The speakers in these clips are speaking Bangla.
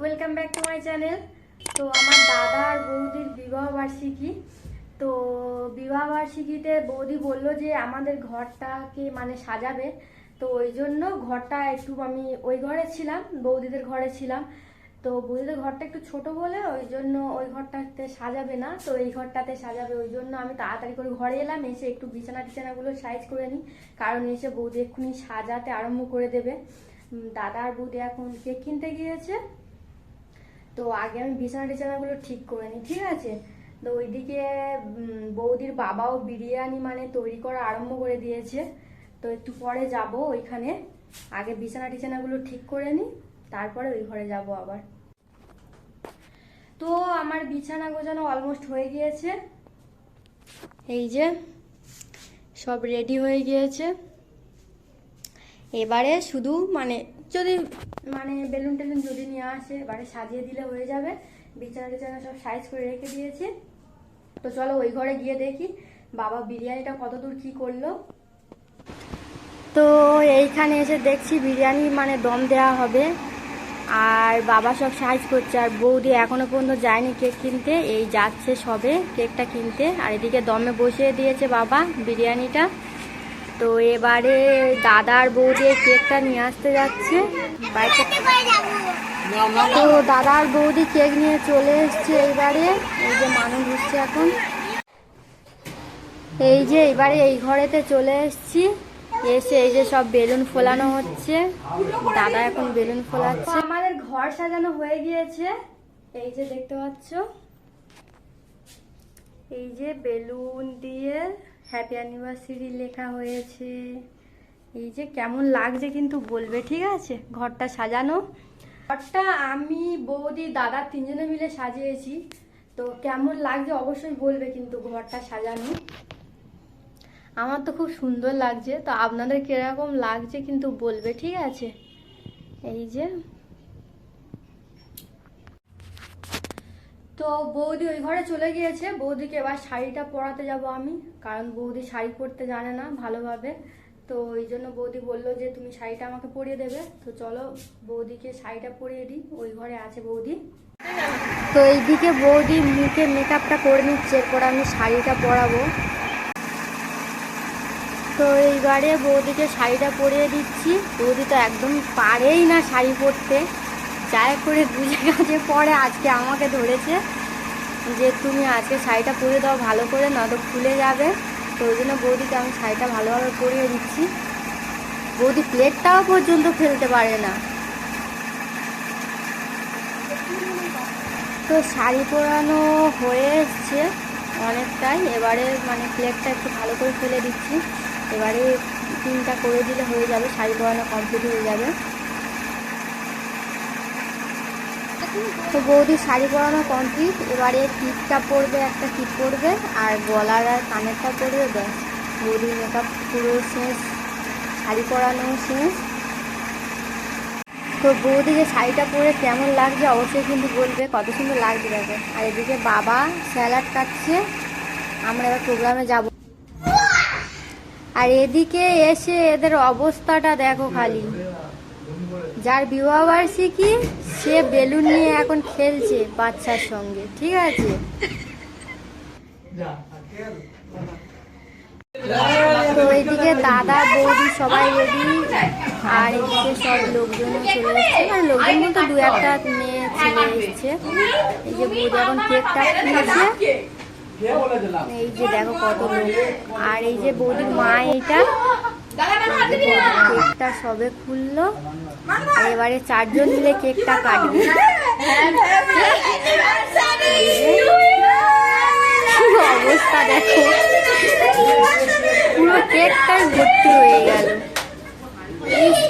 Welcome back to my channel তো আমার দাদা আর বৌদির বিবাহ বার্ষিকী। তো বিবাহ বার্ষিকীতে বৌদি বলল যে আমাদের ঘরটাকে মানে সাজাবে। তো ওই জন্য ঘরটা একটু আমি ওই ঘরে ছিলাম, বৌদিদের ঘরে ছিলাম। তো বৌদিদের ঘরটা একটু ছোট বলে ওই জন্য ওই ঘরটাতে সাজাবে না। তো এই ঘরটাতে সাজাবে ওই জন্য আমি তাড়াতাড়ি করে ঘরে এলাম, এসে একটু বিছানা টিছানাগুলো সাইজ করে নিই। কারণ এসে বৌদি এক্ষুনি সাজাতে আরম্ভ করে দেবে। দাদা আর বৌদি এখন কেক কিনতে গিয়েছে। তো আগে আমি বিছানা টিছানাগুলো ঠিক করে নিই, ঠিক আছে? তো ওইদিকে বৌদির বাবাও বিরিয়ানি মানে তৈরি করা আরম্ভ করে দিয়েছে। তো একটু পরে যাব ওইখানে। আগে বিছানা টিছানাগুলো ঠিক করে নিই, তারপরে ওই ঘরে যাব আবার। তো আমার বিছানা গোছানো অলমোস্ট হয়ে গিয়েছে। এই যে, সব রেডি হয়ে গিয়েছে। এবারে শুধু মানে যদি মানে বেলুন টেলুন যদি নিয়ে আসে, এবারে সাজিয়ে দিলে হয়ে যাবে। বিছানা টিছানা সব সাইজ করে রেখে দিয়েছি। তো চলো ওই ঘরে গিয়ে দেখি বাবা বিরিয়ানিটা কত দূর কি করল। তো এইখানে এসে দেখছি বিরিয়ানি মানে দম দেওয়া হবে। আর বাবা সব সাইজ করছে। আর বৌদি এখনও পর্যন্ত যায়নি কেক কিনতে। এই যাচ্ছে সবে কেকটা কিনতে। আর এদিকে দমে বসিয়ে দিয়েছে বাবা বিরিয়ানিটা। তো এবারে দাদার বৌদি এই কেকটা নিয়ে আসতে যাচ্ছে। তো দাদা আর বৌদি কেক নিয়ে চলে এসছে এইবারে এই যে মানুষ হচ্ছে এখন। এই যে এবারে এই ঘরেতে চলে এসছি। এসে এই যে সব বেলুন ফোলানো হচ্ছে। দাদা এখন বেলুন ফোলাচ্ছে। আমাদের ঘর সাজানো হয়ে গিয়েছে। এই যে দেখতে পাচ্ছ। এই যে বেলুন দিয়ে হ্যাপি অ্যানিভার্সারি লেখা হয়েছে। এই যে কেমন লাগছে কিন্তু বলবে, ঠিক আছে? ঘরটা সাজানো। ঘরটা আমি বৌদি, দাদা তিনজনে মিলে সাজিয়েছি। তো কেমন লাগছে অবশ্যই বলবে কিন্তু ঘরটা সাজানো। আমার তো খুব সুন্দর লাগছে। তো আপনাদের কীরকম লাগছে কিন্তু বলবে, ঠিক আছে? এই যে তো বৌদি ওই ঘরে চলে গিয়েছে। বৌদিকে এবার শাড়িটা পরাতে যাব আমি, কারণ বৌদি শাড়ি পরতে জানে না ভালোভাবে। তো ওই জন্য বৌদি বলল যে, তুমি শাড়িটা আমাকে পরিয়ে দেবে। তো চলো বৌদিকে শাড়িটা পরিয়ে দিই। ওই ঘরে আছে বৌদি। তো এইদিকে বৌদি মুখে মেকআপটা করে নিচ্ছে, এরপর আমি শাড়িটা পরাবো। তো এইবারে বৌদিকে শাড়িটা পরিয়ে দিচ্ছি। বৌদি তো একদম পারেই না শাড়ি পরতে। যাই করে বুঝে গেছে পরে আজকে আমাকে ধরেছে যে তুমি আজকে শাড়িটা পরে দাও, ভালো করে নয়তো খুলে যাবে। তো ওই জন্য বৌদিকে আমি শাড়িটা ভালোভাবে পরিয়ে দিচ্ছি। বৌদি প্লেটটাও পর্যন্ত ফেলতে পারে না। তো শাড়ি পরানো হয়ে অনেকটাই। এবারে মানে প্লেটটা একটু ভালো করে ফেলে দিচ্ছি। এবারে তিনটা করে দিলে হয়ে যাবে, শাড়ি পরানো কমপ্লিট হয়ে যাবে। তো বৌদি শাড়ি পরানো কমপ্লিট এবারে টিপটা পরবে, একটা টিপ পরবে, আর গলার আর কানেরটা পরবে, ব্যাস। বৌদির মেকআপ পুরো শেষ, শাড়ি পরানো শেষ। তো বৌদি যে শাড়িটা পরে কেমন লাগছে অবশ্যই কিন্তু বলবে, কত সুন্দর লাগছে দেখো। আর এদিকে বাবা স্যালাড কাটছে, আমরা এবার প্রোগ্রামে যাব। আর এদিকে এসে এদের অবস্থাটা দেখো খালি। যার বিবাহ বার্ষিকী, সে বেলুন নিয়ে এখন খেলছে বাচ্চার সঙ্গে। ঠিক আছে? তো দাদা, বৌদি সবাই রেডি আর এদিকে সব লোকজন চলে এসছে মানে লোকজন বলতে দু একটা মেয়ে, ছেলে এসছে। এই যে বৌদি এখন কেকটা খুলছে। এই যে দেখো কত লোক। আর এই যে বৌদির মা এইটা কেকটা সবে খুললো। এবারে চারজন মিলে কেকটা কাটবে। অবস্থা দেখো। পুরো কেকটাই ভর্তি হয়ে গেল।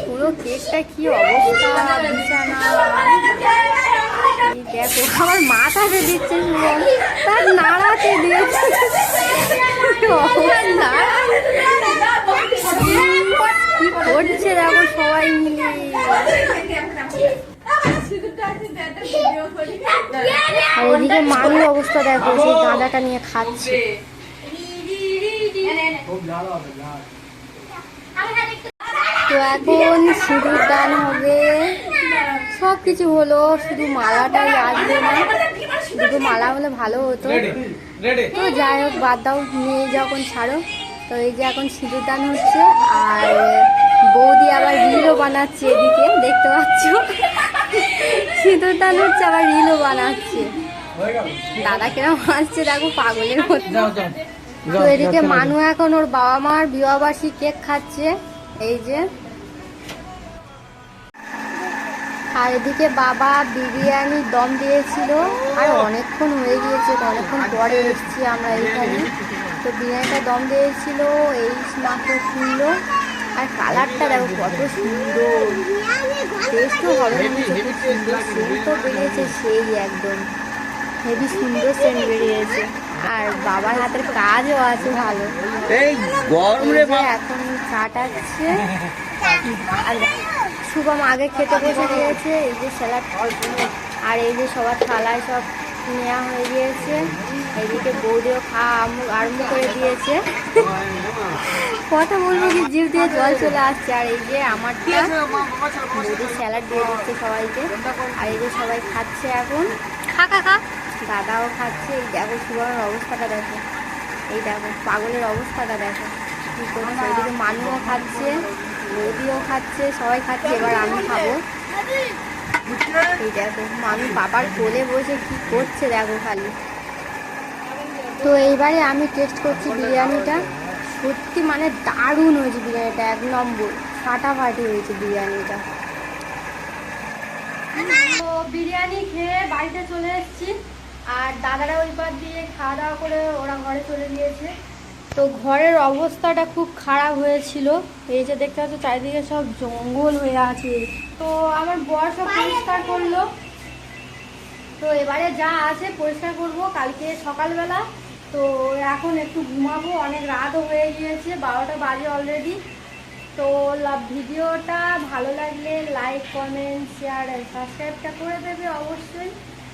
পুরো কেকটা কি অবস্থা বিছানা। দেখো আমার মাথাতে দিচ্ছে তার নাড়াতে দিয়েছে কি অবস্থা কি করছে দেখো সবাই মিলে এদিকে মানুষ অবস্থা দেখো সেই গাঁদাটা নিয়ে খাচ্ছে। তো এখন সিঁদুর দান হবে। সব কিছু হলো শুধু মালাটাই আসবে না। দুটো মালা হলে ভালো হতো। তো যাই হোক বাদ দাও নিয়ে যখন ছাড়ো। তো এই যে এখন সিঁদুর দান হচ্ছে আর বৌদি আবার রিলও বানাচ্ছে এদিকে দেখতে পাচ্ছ? সিঁদুর দান হচ্ছে আবার রিলও বানাচ্ছে। দাদা কিরম আসছে দেখো পাগলের যাও তো এদিকে মানু এখন ওর বাবা মার বিবাহবার্ষিক কেক খাচ্ছে এই যে। আর এদিকে বাবা বিরিয়ানি দম দিয়েছিল আর অনেকক্ষণ হয়ে গিয়েছে অনেকক্ষণ পরে এসেছি আমরা এইখানে তো বিরিয়ানিটা দম দিয়েছিল এই মাত্র খুললো আর কালারটা দেখো কত সুন্দর। টেস্টও হবে সুন্দর সেন্ট তো বেরিয়েছে সেই একদম। হেভি সুন্দর সেন্ট বেরিয়েছে। আর বাবার হাতের কাজও আছে ভালো। এই গরম যে এখন চাটাচ্ছে। আর শুভম আগে খেতে বসে দিয়েছে এই যে স্যালাড আর এই যে সবার থালায় সব নেওয়া হয়ে গিয়েছে। এদিকে বৌদিও খাওয়া আরম্ভ- আরম্ভ করে দিয়েছে। কথা বলব কি জিভ দিয়ে জল চলে আসছে। আর এই যে আমারটা বৌদি স্যালাড দিয়ে দিচ্ছে সবাইকে। আর এই যে সবাই খাচ্ছে এখন। খা খা খা। দাদাও খাচ্ছে এই দেখো শুভমের অবস্থাটা দেখো। এই দেখো পাগলের অবস্থাটা দেখো। কি করছে? মানুও খাচ্ছে বৌদিও খাচ্ছে সবাই খাচ্ছে এবার আমি খাব। এই দেখো মানু বাবার কোলে বসে কি করছে দেখো খালি। তো এইবারে আমি টেস্ট করছি বিরিয়ানিটা। সত্যি মানে দারুণ হয়েছে বিরিয়ানিটা এক নম্বর। ফাটাফাটি হয়েছে বিরিয়ানিটা। তো বিরিয়ানি খেয়ে বাড়িতে চলে এসেছি। আর দাদারা ওই পার দিয়ে খাওয়া দাওয়া করে ওরা ঘরে চলে গিয়েছে। তো ঘরের অবস্থাটা খুব খারাপ হয়েছিল। এই যে দেখতে পাচ্ছ, চারিদিকে সব জঙ্গল হয়ে আছে। তো আমার বর সব পরিষ্কার করল। তো এবারে যা আছে পরিষ্কার করব। কালকে সকালবেলা। তো এখন একটু ঘুমাবো। অনেক রাতও হয়ে গিয়েছে। বারোটা বাজে অলরেডি তো ভিডিওটা ভালো লাগলে লাইক কমেন্ট শেয়ার সাবস্ক্রাইবটা করে দেবে অবশ্যই।